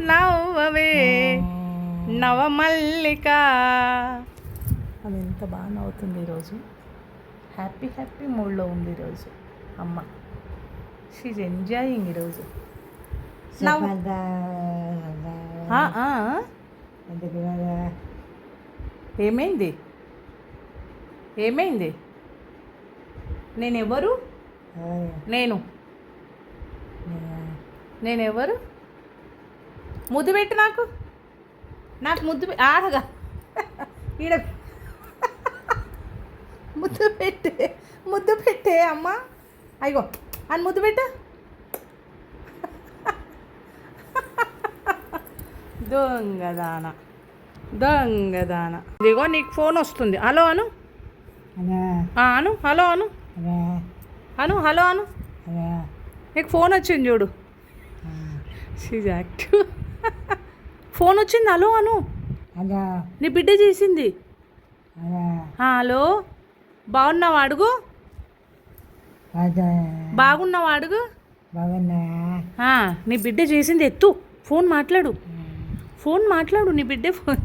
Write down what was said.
నవ్వవే. నవమల్లిక. అది ఎంత బాగా నవ్వుతుంది ఈరోజు. హ్యాపీ హ్యాపీ మూడ్లో ఉంది ఈరోజు అమ్మ. షీజ్ ఎంజాయింగ్ ఈరోజు. ఆ, ఆ, ఏమైంది? ఏమైంది? నేనెవరు? నేను? నేనెవరు? ముద్దు పెట్టు నాకు. నాకు ముద్దు ఆడగా. ఈడ ముద్దు పెట్టే ముద్దు పెట్టే అమ్మా. అయ్యో అని ముద్దు పెట్టు. దొంగదాన దొంగదాన. ఇదిగో నీకు ఫోన్ వస్తుంది. హలో అను. అను హలో అను. అను హలో అను. నీకు ఫోన్ వచ్చింది చూడు. షీజ్ యాక్టివ్ ఫోన్ వచ్చింది. హలో అను. నీ బిడ్డ చేసింది. హలో. బాగున్నావా అడుగు. బాగున్నావా అడుగు. నీ బిడ్డ చేసింది ఎత్తు. ఫోన్ మాట్లాడు. ఫోన్ మాట్లాడు నీ బిడ్డే ఫోన్.